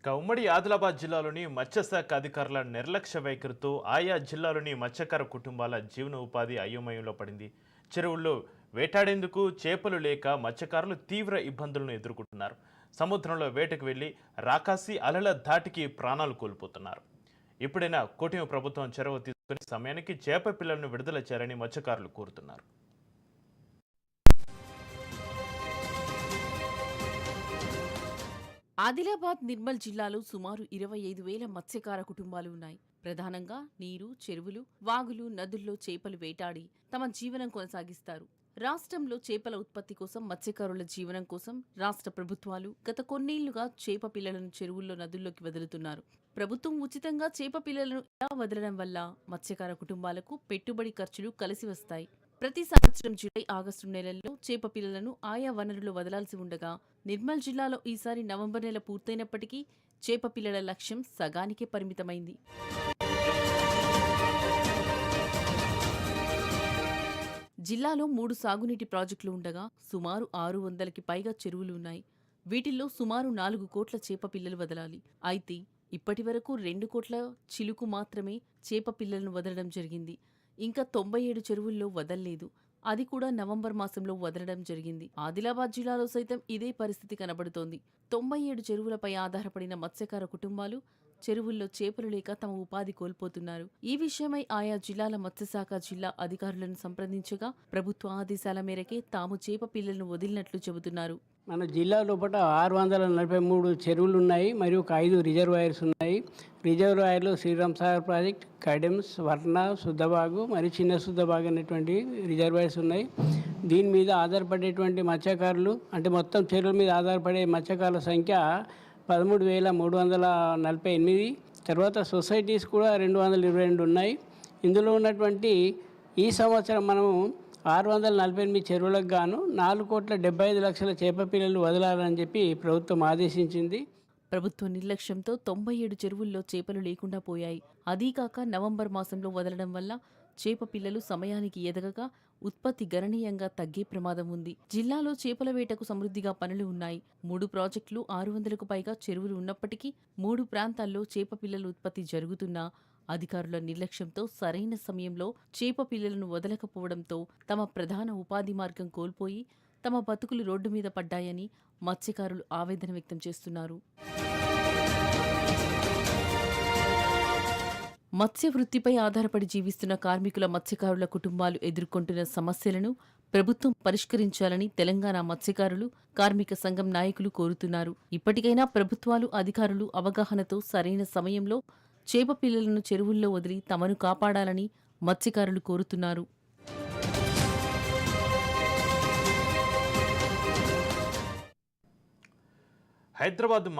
ఇక ఉమ్మడి ఆదిలాబాద్ జిల్లాలోని మత్స్యశాఖ అధికారుల నిర్లక్ష్య వైఖరితో ఆయా జిల్లాలోని మత్స్యకార కుటుంబాల జీవన ఉపాధి అయోమయంలో పడింది. చెరువుల్లో వేటాడేందుకు చేపలు లేక మత్స్యకారులు తీవ్ర ఇబ్బందులను ఎదుర్కొంటున్నారు. సముద్రంలో వేటకు వెళ్ళి రాకాసి అలల ధాటికి ప్రాణాలు కోల్పోతున్నారు. ఇప్పుడైనా కూటమి ప్రభుత్వం చొరవ తీసుకుని సమయానికి చేప పిల్లలను విడుదల చేయాలని మత్స్యకారులు కోరుతున్నారు. ఆదిలాబాద్ నిర్మల్ జిల్లాలో సుమారు ఇరవై ఐదు వేల మత్స్యకార కుటుంబాలు ఉన్నాయి. ప్రధానంగా నీరు చెరువులు వాగులు నదుల్లో చేపలు వేటాడి తమ జీవనం కొనసాగిస్తారు. రాష్ట్రంలో చేపల ఉత్పత్తి కోసం మత్స్యకారుల జీవనం కోసం రాష్ట్ర ప్రభుత్వాలు గత కొన్నేళ్ళుగా చేప పిల్లలను చెరువుల్లో నదుల్లోకి వదులుతున్నారు. ప్రభుత్వం ఉచితంగా చేప పిల్లలను ఇలా వదలడం వల్ల మత్స్యకార కుటుంబాలకు పెట్టుబడి ఖర్చులు కలిసి వస్తాయి? ప్రతి సంవత్సరం జూలై ఆగస్టు నెలల్లో చేప పిల్లలను ఆయా వనరులు వదలాల్సి ఉండగా నిర్మల్ జిల్లాలో ఈసారి నవంబర్ నెల పూర్తయినప్పటికీ చేప పిల్లల లక్ష్యం సగానికే పరిమితమైంది. జిల్లాలో మూడు సాగునీటి ప్రాజెక్టులు ఉండగా సుమారు ఆరు వందలకి పైగా చెరువులు ఉన్నాయి. వీటిల్లో సుమారు నాలుగు కోట్ల చేప పిల్లలు వదలాలి. అయితే ఇప్పటి వరకు రెండు కోట్ల చిలుకు మాత్రమే చేప పిల్లలను వదలడం జరిగింది. ఇంకా తొంభై ఏడు చెరువుల్లో వదల్లేదు. అది కూడా నవంబర్ మాసంలో వదలడం జరిగింది. ఆదిలాబాద్ జిల్లాలో సైతం ఇదే పరిస్థితి కనబడుతోంది. తొంభై ఏడు చెరువులపై ఆధారపడిన మత్స్యకార కుటుంబాలు చెరువుల్లో చేపలు లేక తమ ఉపాధి కోల్పోతున్నారు. ఈ విషయమై ఆయా జిల్లాల మత్స్యశాఖ జిల్లా అధికారులను సంప్రదించగా ప్రభుత్వ ఆదేశాల మేరకే తాము చేప పిల్లలను వదిలినట్లు చెబుతున్నారు. మన జిల్లా లోపల ఆరు వందల నలభై మూడు చెరువులు ఉన్నాయి. మరియు ఒక ఐదు రిజర్వాయర్స్ ఉన్నాయి. రిజర్వాయర్లు శ్రీరామ్ సాగర్ ప్రాజెక్ట్ కడెమ్స్ వర్ణ శుద్ధబాగు మరియు చిన్న శుద్ధబాగు అనేటువంటి రిజర్వాయర్స్ ఉన్నాయి. దీని మీద ఆధారపడేటువంటి మత్స్యకారులు అంటే మొత్తం చెరువుల మీద ఆధారపడే మత్స్యకారుల సంఖ్య పదమూడు వేల మూడు వందల నలభై ఎనిమిది. తర్వాత సొసైటీస్ కూడా రెండు వందల ఇరవై రెండు ఉన్నాయి. ఇందులో ఉన్నటువంటి ఈ సంవత్సరం మనము ఆరు వందల నలభై ఎనిమిది చెరువులకు గాను నాలుగు కోట్ల డెబ్బై ఐదు లక్షల చేప పిల్లలు వదలాలని చెప్పి ప్రభుత్వం ఆదేశించింది. ప్రభుత్వ నిర్లక్ష్యంతో తొంభై ఏడు చెరువుల్లో చేపలు లేకుండా పోయాయి. అదీకాక నవంబర్ మాసంలో వదలడం వల్ల చేప పిల్లలు సమయానికి ఎదగగా ఉత్పత్తి గణనీయంగా తగ్గే ప్రమాదం ఉంది. జిల్లాలో చేపల వేటకు సమృద్ధిగా పనులు ఉన్నాయి. మూడు ప్రాజెక్టులు ఆరు వందలకు పైగా చెరువులు ఉన్నప్పటికీ మూడు ప్రాంతాల్లో చేప పిల్లల ఉత్పత్తి జరుగుతున్నా అధికారుల నిర్లక్ష్యంతో సరైన సమయంలో చేప పిల్లలను వదలకపోవడంతో తమ ప్రధాన ఉపాధి మార్గం కోల్పోయి తమ బతుకులు రోడ్డు మీద పడ్డాయని మత్స్యకారులు ఆవేదన వ్యక్తం చేస్తున్నారు. మత్స్య వృత్తిపై ఆధారపడి జీవిస్తున్న కార్మికుల మత్స్యకారుల కుటుంబాలు ఎదుర్కొంటున్న సమస్యలను ప్రభుత్వం పరిష్కరించాలని తెలంగాణ మత్స్యకారులు కార్మిక సంఘం నాయకులు కోరుతున్నారు. ఇప్పటికైనా ప్రభుత్వాలు అధికారులు అవగాహనతో సరైన సమయంలో చేప పిల్లలను చెరువుల్లో వదిలి తమను కాపాడాలని మత్స్యకారులు కోరుతున్నారు. హైదరాబాద్